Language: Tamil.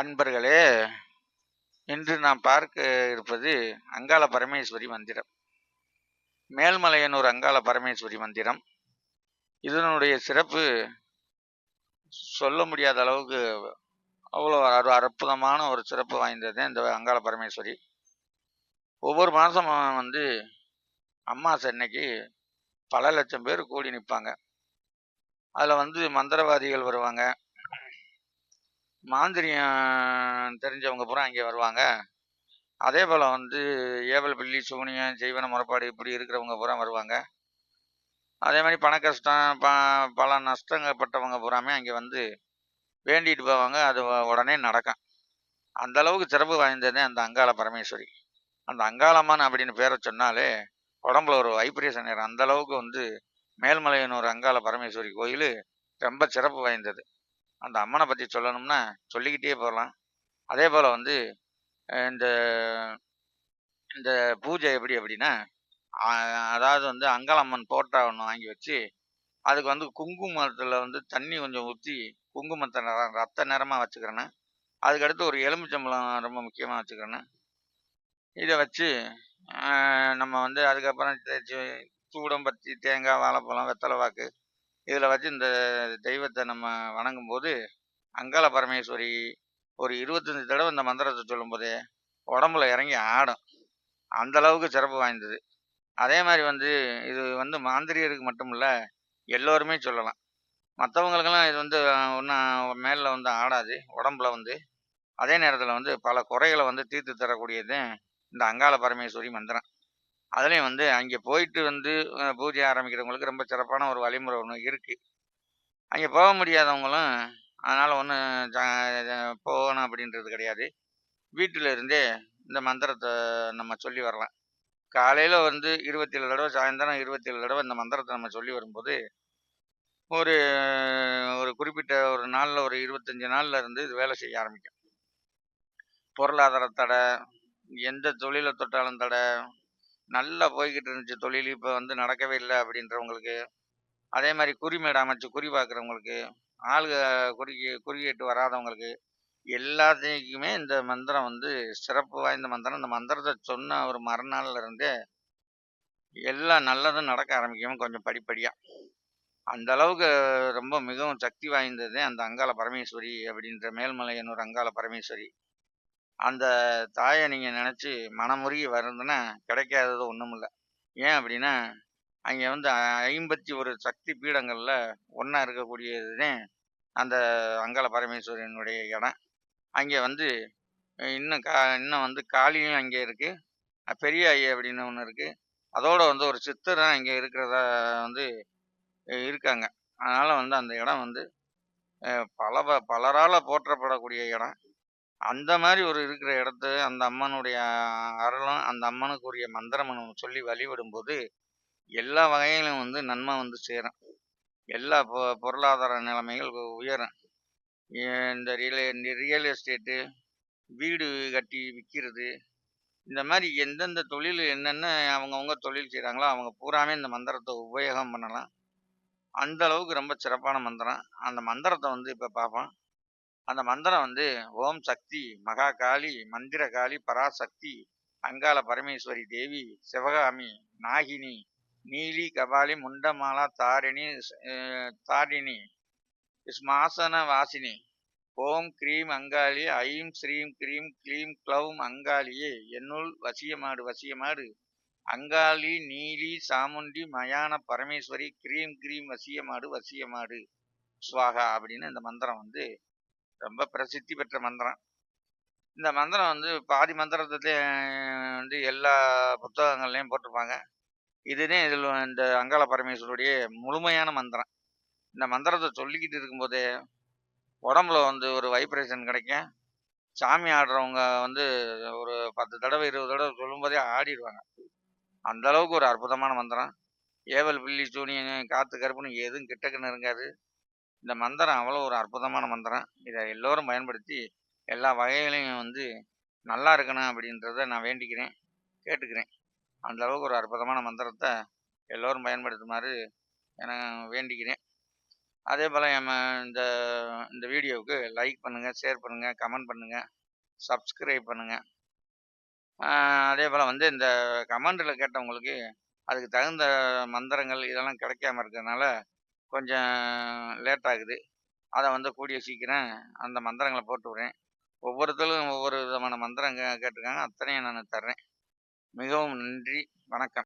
அன்பர்களே இன்று நாம் பார்க்க இருப்பது அங்காள பரமேஸ்வரி மந்திரம். மேல்மலையனூர் அங்காள பரமேஸ்வரி மந்திரம். இதனுடைய சிறப்பு சொல்ல முடியாத அளவுக்கு அவ்வளோ ஒரு அற்புதமான ஒரு சிறப்பு வாய்ந்தது இந்த அங்காள பரமேஸ்வரி. ஒவ்வொரு மாதமும் வந்து அம்மாசை அன்னைக்கு பல லட்சம் பேர் கூடி நிற்பாங்க. அதில் வந்து மந்திரவாதிகள் வருவாங்க. மாந்திரியம் தெரிஞ்சவங்க பூரா இங்கே வருவாங்க. அதே போல் வந்து ஏவல் பில்லி சூனியம் செய்வன முறைப்பாடு இப்படி இருக்கிறவங்க பூரா வருவாங்க. அதே மாதிரி பண கஷ்டம் ப பல நஷ்டங்கப்பட்டவங்க பூராமே அங்கே வந்து வேண்டிட்டு போவாங்க. அது உடனே நடக்கும். அந்த அளவுக்கு சிறப்பு வாய்ந்ததே அந்த அங்காள பரமேஸ்வரி. அந்த அங்காளம்மன் அப்படின்னு பேரை சொன்னாலே உடம்புல ஒரு வைப்ரேஷன் ஏறும். அந்த அளவுக்கு வந்து மேல்மலையனூர் அங்காள பரமேஸ்வரி கோயில் ரொம்ப சிறப்பு வாய்ந்தது. அந்த அம்மனை பற்றி சொல்லணும்னா சொல்லிக்கிட்டே போகலாம். அதே போல் வந்து இந்த இந்த பூஜை எப்படி அப்படின்னா அதாவது வந்து அங்காளம்மன் போட்டா ஒன்று வாங்கி வச்சு அதுக்கு வந்து குங்குமத்தில் வந்து தண்ணி கொஞ்சம் ஊற்றி குங்குமத்தை நிற- ரத்த நிறமாக வச்சுக்கிறேன்னு. அதுக்கடுத்து ஒரு எலுமிச்சம்பழம் ரொம்ப முக்கியமாக வச்சுக்கிறேன்னு. இதை வச்சு நம்ம வந்து அதுக்கப்புறம் சூடம்பத்தி தேங்காய் வாழைப்பழம் வெத்தலை வாக்கு இதில் வச்சு இந்த தெய்வத்தை நம்ம வணங்கும் போது அங்காள பரமேஸ்வரி ஒரு இருபத்தஞ்சி தடவை இந்த மந்திரத்தை சொல்லும்போதே உடம்புல இறங்கி ஆடும். அந்த அளவுக்கு சிறப்பு வாய்ந்தது. அதே மாதிரி வந்து இது வந்து மாந்திரியருக்கு மட்டும் இல்லை எல்லோருமே சொல்லலாம். மற்றவங்களுக்கெல்லாம் இது வந்து ஒன்றும் மேலில் வந்து ஆடாது உடம்புல வந்து. அதே நேரத்தில் வந்து பல குறைகளை வந்து தீர்த்து தரக்கூடியது இந்த அங்காள பரமேஸ்வரி மந்திரம். அதுலேயும் வந்து அங்கே போயிட்டு வந்து பூஜை ஆரம்பிக்கிறவங்களுக்கு ரொம்ப சிறப்பான ஒரு வழிமுறை ஒன்று இருக்குது அங்கே போக முடியாதவங்களும் அதனால் ஒன்றும் போகணும் அப்படின்றது கிடையாது. வீட்டில் இருந்தே இந்த மந்திரத்தை நம்ம சொல்லி வரலாம். காலையில் வந்து இருபத்தேழு தடவை சாயந்தரம் இருபத்தேழு தடவை இந்த மந்திரத்தை நம்ம சொல்லி வரும்போது ஒரு ஒரு குறிப்பிட்ட ஒரு நாளில் ஒரு இருபத்தஞ்சி நாளில் இருந்து இது வேலை செய்ய ஆரம்பிக்கும். பொருளாதார தடை எந்த தொழிலை தொட்டாலும் தடை நல்லா போய்கிட்டு இருந்துச்சு தொழில். இப்போ வந்து நடக்கவே இல்லை அப்படின்றவங்களுக்கு. அதே மாதிரி குறிமேடு அமைச்சு குறி பார்க்குறவங்களுக்கு ஆளுக குறி குறியிட்டு வராதவங்களுக்கு எல்லாத்துக்குமே இந்த மந்திரம் வந்து சிறப்பு வாய்ந்த மந்திரம். இந்த மந்திரத்தை சொன்ன ஒரு மறுநாள்ல இருந்தே எல்லாம் நல்லதும் நடக்க ஆரம்பிக்கும் கொஞ்சம் படிப்படியாக அந்த அளவுக்கு ரொம்ப மிகவும் சக்தி வாய்ந்தது அந்த அங்காள பரமேஸ்வரி அப்படின்ற மேல்மலையனூர் அங்காள பரமேஸ்வரி. அந்த தாயை நீங்கள் நினச்சி மனமுருகி வருதுன்னா கிடைக்காதது ஒன்றும் இல்லை ஏன் அப்படின்னா அங்கே வந்து ஐம்பத்தி ஒரு சக்தி பீடங்களில் ஒன்றா இருக்கக்கூடியதுதான் அந்த அங்காள பரமேஸ்வரனுடைய இடம். அங்கே வந்து இன்னும் கா இன்னும் வந்து காளியும் அங்கே இருக்குது பெரிய ஐயா அப்படின்னு ஒன்று இருக்குது அதோடு வந்து ஒரு சித்தரும் இங்கே இருக்கிறதா வந்து இருக்காங்க. அதனால் வந்து அந்த இடம் வந்து பல ப- பலரால் போற்றப்படக்கூடிய இடம். அந்த மாதிரி ஒரு இருக்கிற இடத்த அந்த அம்மனுடைய அருளும் அந்த அம்மனுக்குரிய மந்திரம் நம்ம சொல்லி வழிபடும்போது எல்லா வகையிலும் வந்து நன்மை வந்து சேரும். எல்லா பொ பொருளாதார நிலைமைகள் உ- உயரும். இந்த ரியல் இந்த ரியல் எஸ்டேட்டு வீடு கட்டி விற்கிறது இந்த மாதிரி எந்தெந்த தொழில் என்னென்ன அவங்கவுங்க தொழில் செய்கிறாங்களோ அவங்க பூராமே இந்த மந்திரத்தை உபயோகம் பண்ணலாம். அந்த அளவுக்கு ரொம்ப சிறப்பான மந்திரம். அந்த மந்திரத்தை வந்து இப்போ பார்ப்போம் அந்த மந்திரம் வந்து ஓம் சக்தி மகா காளி மந்திர காளி பராசக்தி அங்காள பரமேஸ்வரி தேவி சிவகாமி நாகினி நீலி கபாலி முண்டமாலா தாரிணி தாரிணி ஸ்மாசன வாசினி ஓம் க்ரீம் அங்காளி ஐம் ஸ்ரீம் க்ரீம் க்ளீம் க்ளவும் அங்காளியே என்னுள் வசியமாடு வசியமாடு. அங்காளி நீலி சாமுண்டி மயான பரமேஸ்வரி க்ரீம் க்ரீம் வசியமாடு வசியமாடு. சுவாகா அப்படின்னு இந்த மந்திரம் வந்து ரொம்ப பிரசித்தி பெற்ற மந்திரம். இந்த மந்திரம் வந்து பாதி மந்திரத்தை வந்து எல்லா புத்தகங்கள்லையும் போட்டிருப்பாங்க. இதுனே இதில் இந்த அங்காள பரமேஸ்வருடைய முழுமையான மந்திரம். இந்த மந்திரத்தை சொல்லிக்கிட்டு இருக்கும்போதே உடம்புல வந்து ஒரு வைப்ரேஷன் கிடைக்கும். சாமி ஆடுறவங்க வந்து ஒரு பத்து தடவை இருபது தடவை சொல்லும்போதே ஆடிடுவாங்க. அந்த அளவுக்கு ஒரு அற்புதமான மந்திரம். ஏவல் பில்லி சூனியம் காத்து கருப்புன்னு எதுவும் கிட்டக்கு நெருங்காது இந்த மந்திரம் அவ்வளோ ஒரு அற்புதமான மந்திரம். இதை எல்லோரும் பயன்படுத்தி எல்லா வகைகளையும் வந்து நல்லா இருக்கணும் அப்படின்றத நான் வேண்டிக்கிறேன் கேட்டுக்கிறேன். அந்த அளவுக்கு ஒரு அற்புதமான மந்திரத்தை எல்லோரும் பயன்படுத்துமாறு என வேண்டிக்கிறேன். அதே போல் நம்ம இந்த இந்த வீடியோவுக்கு லைக் பண்ணுங்கள் ஷேர் பண்ணுங்கள் கமெண்ட் பண்ணுங்கள் சப்ஸ்கிரைப் பண்ணுங்கள் அதே போல் வந்து இந்த கமெண்டில் கேட்டவங்களுக்கு அதுக்கு தகுந்த மந்திரங்கள் இதெல்லாம் கிடைக்காம இருக்கிறதுனால கொஞ்சம் லேட் ஆகுது. அதை வந்து கூடிய சீக்கிரம் அந்த மந்திரங்களை போட்டு விட்றேன். ஒவ்வொருத்தரும் ஒவ்வொரு விதமான மந்திரம் கேட்டிருக்காங்க. அத்தனையும் நான் தர்றேன். மிகவும் நன்றி. வணக்கம்.